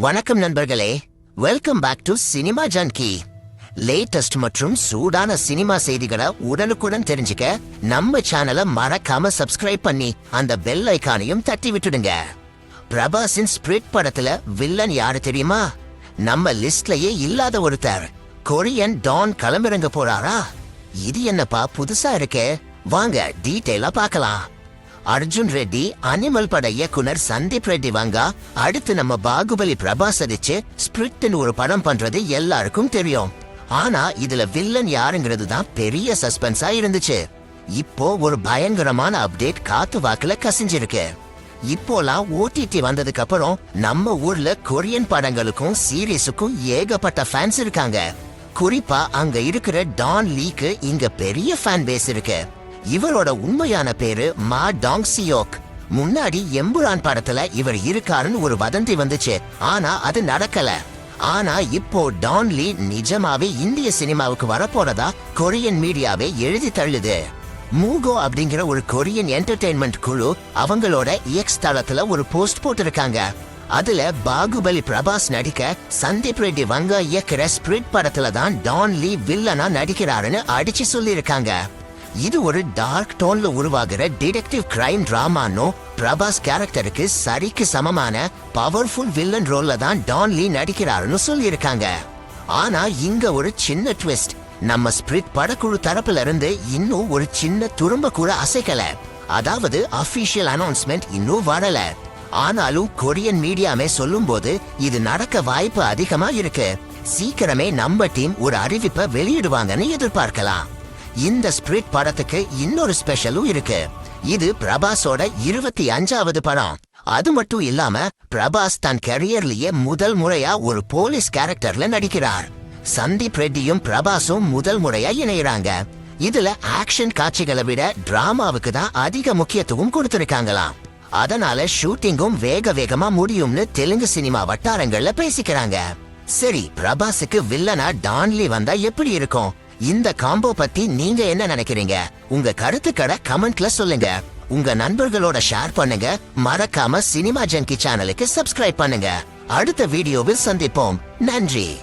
வணக்கம் நண்பர்களே. Welcome back to cinema junkie latest மற்றும் சூடான சினிமா செய்திகளை உடனுக்குடன் தெரிஞ்சுக்க நம்ம சேனலை மறக்காம சப்ஸ்கிரைப் பண்ணி அந்த பெல் ஐக்கானையும் தட்டி விட்டுடுங்க. பிரபாஸின் ஸ்பிரிட் படத்துல வில்லன் யாரு தெரியுமா? நம்ம லிஸ்ட்லயே இல்லாத ஒருத்தர். கொரியன் டான் களமிறங்க போறாரா? இது என்னப்பா புதுசா இருக்கே? வாங்க டீட்டெயிலா பார்க்கலாம். அர்ஜுன் ரெட்டி அனிமல் பட இயக்குனர் சந்தீப் ரெட்டி வாங்க. அடுத்து நம்ம பாகுபலி பிரபாஸ் அடிச்சு ஸ்பிரிட்னு ஒரு படம் பண்றது எல்லாருக்கும் தெரியும். ஆனா இதுல வில்லன் யாருங்கிறது தான் பெரிய சஸ்பென்ஸா இருந்துச்சு. இப்போ ஒரு பயங்கரமான அப்டேட் காத்து வாக்குல கசிஞ்சிருக்கு. இப்போலாம் ஓடிடி வந்ததுக்கு அப்புறம் நம்ம ஊர்ல கொரியன் படங்களுக்கும் சீரீஸுக்கும் ஏகப்பட்ட ஃபேன்ஸ் இருக்காங்க. குறிப்பா அங்க இருக்கிற டான் லீக்கு இங்க பெரிய ஃபேன் பேஸ் இருக்கு. இவரோட உண்மையான பேரு மா டாங் சியோக் முன்னாடி எம்புரான் படத்துல இவர் இருக்காருன்னு ஒரு வதந்தி வந்துச்சு. ஆனா அது நடக்கல. ஆனா இப்போ டான்லி நிஜமாவே இந்திய சினிமாவுக்கு வரப்போறதா கொரியன் மீடியாவே எழுதி தள்ளுது. மூகோ அப்படிங்கிற ஒரு கொரியன் என்டர்டெயின்மெண்ட் குழு அவங்களோட எக்ஸ் தளத்துல ஒரு போஸ்ட் போட்டிருக்காங்க. அதுல பாகுபலி பிரபாஸ் நடிக்க சந்தீப் ரெட்டி வங்க இயக்குற ஸ்பிரிட் படத்துல தான் டான் லீ வில்லனா நடிக்கிறாருன்னு அடிச்சு சொல்லியிருக்காங்க. இது ஒரு டார்க் டோன்ல உருவாகிற டிடெக்டிவ் கிரைம் டிராமானோ பிரபாஸ் கேரக்டருக்கு சரிக்கு சமமான பவர்ஃபுல் வில்லன் ரோல்ல தான் டான் லீ நடிக்கிறாருன்னு சொல்லியிருக்காங்க. ஆனா இங்க ஒரு சின்ன ட்விஸ்ட் நம்ம ஸ்பிரிட் படக்குழு தரப்புல இருந்து இன்னும் ஒரு சின்ன துரும்ப கூட அசைக்கல. அதாவது அபிஷியல் அனௌன்ஸ்மெண்ட் இன்னும் வரல. ஆனாலும் கொரியன் மீடியாமே சொல்லும்போது இது நடக்க வாய்ப்பு அதிகமா இருக்கு. சீக்கிரமே நம்ம டீம் ஒரு அறிவிப்பை வெளியிடுவாங்கன்னு எதிர்பார்க்கலாம். இந்த ஸ்பிரிட் படத்துக்கு இன்னொரு ஸ்பெஷலும் இருக்கு. இது பிரபாஸோட இருபத்தி அஞ்சாவது படம். அது மட்டும் இல்லாம பிரபாஸ் தன் கரியர்லயே முதல் முறையா ஒரு போலீஸ் கேரக்டர்ல நடிக்கிறார். சந்தீப் ரெட்டியும் பிரபாஸும் முதல் முறையா இணையறாங்க. இதுல ஆக்ஷன் காட்சிகளை விட டிராமாவுக்கு தான் அதிக முக்கியத்துவம் கொடுத்திருக்காங்களாம். அதனால ஷூட்டிங்கும் வேக வேகமா முடியும்னு தெலுங்கு சினிமா வட்டாரங்கள்ல பேசிக்கிறாங்க. சரி பிரபாஸுக்கு வில்லனா டான்லி வந்தா எப்படி இருக்கும்? இந்த காம்போ பத்தி நீங்க என்ன நினைக்கிறீங்க? உங்க கருத்துக்களை கமெண்ட்ல சொல்லுங்க. உங்க நண்பர்களோட ஷேர் பண்ணுங்க. மறக்காம சினிமா ஜங்கி சேனலுக்கு சப்ஸ்கிரைப் பண்ணுங்க. அடுத்த வீடியோவில் சந்திப்போம். நன்றி.